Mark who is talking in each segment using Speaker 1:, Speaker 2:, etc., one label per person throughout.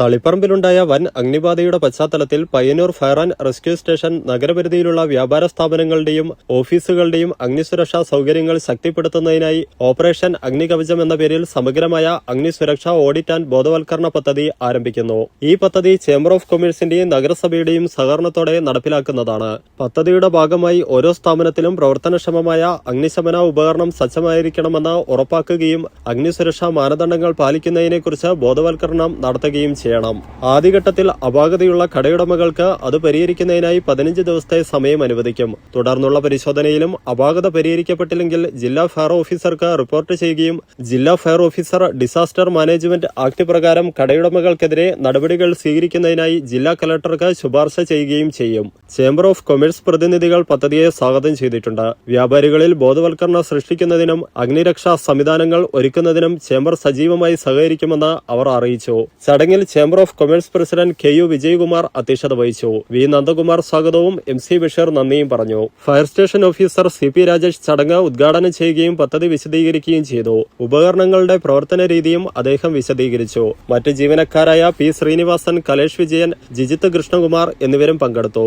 Speaker 1: തളിപ്പറമ്പിലുണ്ടായ വൻ അഗ്നിബാധയുടെ പശ്ചാത്തലത്തിൽ Payyanur fire and rescue station നഗരപരിധിയിലുള്ള വ്യാപാര സ്ഥാപനങ്ങളുടെയും ഓഫീസുകളുടെയും അഗ്നിസുരക്ഷാ സൗകര്യങ്ങൾ ശക്തിപ്പെടുത്തുന്നതിനായി ഓപ്പറേഷൻ അഗ്നികവചം എന്ന പേരിൽ സമഗ്രമായ അഗ്നിസുരക്ഷാ ഓഡിറ്റ് ആൻഡ് ബോധവൽക്കരണ പദ്ധതി ആരംഭിക്കുന്നു. ഈ പദ്ധതി ചേംബർ ഓഫ് കൊമേഴ്സിന്റെയും നഗരസഭയുടെയും സഹകരണത്തോടെ നടപ്പിലാക്കുന്നതാണ്. പദ്ധതിയുടെ ഭാഗമായി ഓരോ സ്ഥാപനത്തിലും പ്രവർത്തനക്ഷമമായ അഗ്നിശമന ഉപകരണം സജ്ജമായിരിക്കണമെന്ന് ഉറപ്പാക്കുകയും അഗ്നിസുരക്ഷാ മാനദണ്ഡങ്ങൾ പാലിക്കുന്നതിനെക്കുറിച്ച് ബോധവൽക്കരണം നടത്തുകയും ചെയ്യണം. ആദ്യഘട്ടത്തിൽ അപാകതയുള്ള കടയുടമകൾക്ക് അത് പരിഹരിക്കുന്നതിനായി പതിനഞ്ച് ദിവസത്തെ സമയം അനുവദിക്കും. തുടർന്നുള്ള പരിശോധനയിലും അപാകത പരിഹരിക്കപ്പെട്ടില്ലെങ്കിൽ ജില്ലാ ഫയർ ഓഫീസർക്ക് റിപ്പോർട്ട് ചെയ്യുകയും ജില്ലാ fire officer disaster management act പ്രകാരം കടയുടമകൾക്കെതിരെ നടപടികൾ സ്വീകരിക്കുന്നതിനായി ജില്ലാ കലക്ടർക്ക് ശുപാർശ ചെയ്യുകയും ചെയ്യും. ചേംബർ ഓഫ് കൊമേഴ്സ് പ്രതിനിധികൾ പദ്ധതിയെ സ്വാഗതം ചെയ്തിട്ടുണ്ട്. വ്യാപാരികളിൽ ബോധവൽക്കരണം സൃഷ്ടിക്കുന്നതിനും അഗ്നിരക്ഷാ സംവിധാനങ്ങൾ ഒരുക്കുന്നതിനും ചേംബർ സജീവമായി സഹകരിക്കുമെന്ന് അവർ അറിയിച്ചു. ചടങ്ങിൽ chamber of commerce president K U Vijayakumar അധ്യക്ഷത വഹിച്ചു. വി നന്ദകുമാർ സ്വാഗതവും എം സി ബഷീർ നന്ദിയും പറഞ്ഞു. Fire station officer C P Rajesh ചടങ്ങ് ഉദ്ഘാടനം ചെയ്യുകയും പദ്ധതി വിശദീകരിക്കുകയും ചെയ്തു. ഉപകരണങ്ങളുടെ പ്രവർത്തന രീതിയും അദ്ദേഹം വിശദീകരിച്ചു. മറ്റ് ജീവനക്കാരായ പി ശ്രീനിവാസൻ കലേഷ് വിജയൻ ജിജിത്ത് കൃഷ്ണകുമാർ എന്നിവരും പങ്കെടുത്തു.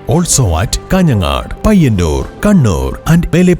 Speaker 2: Also at Kanhangad Payyanur Kannur and മേലെ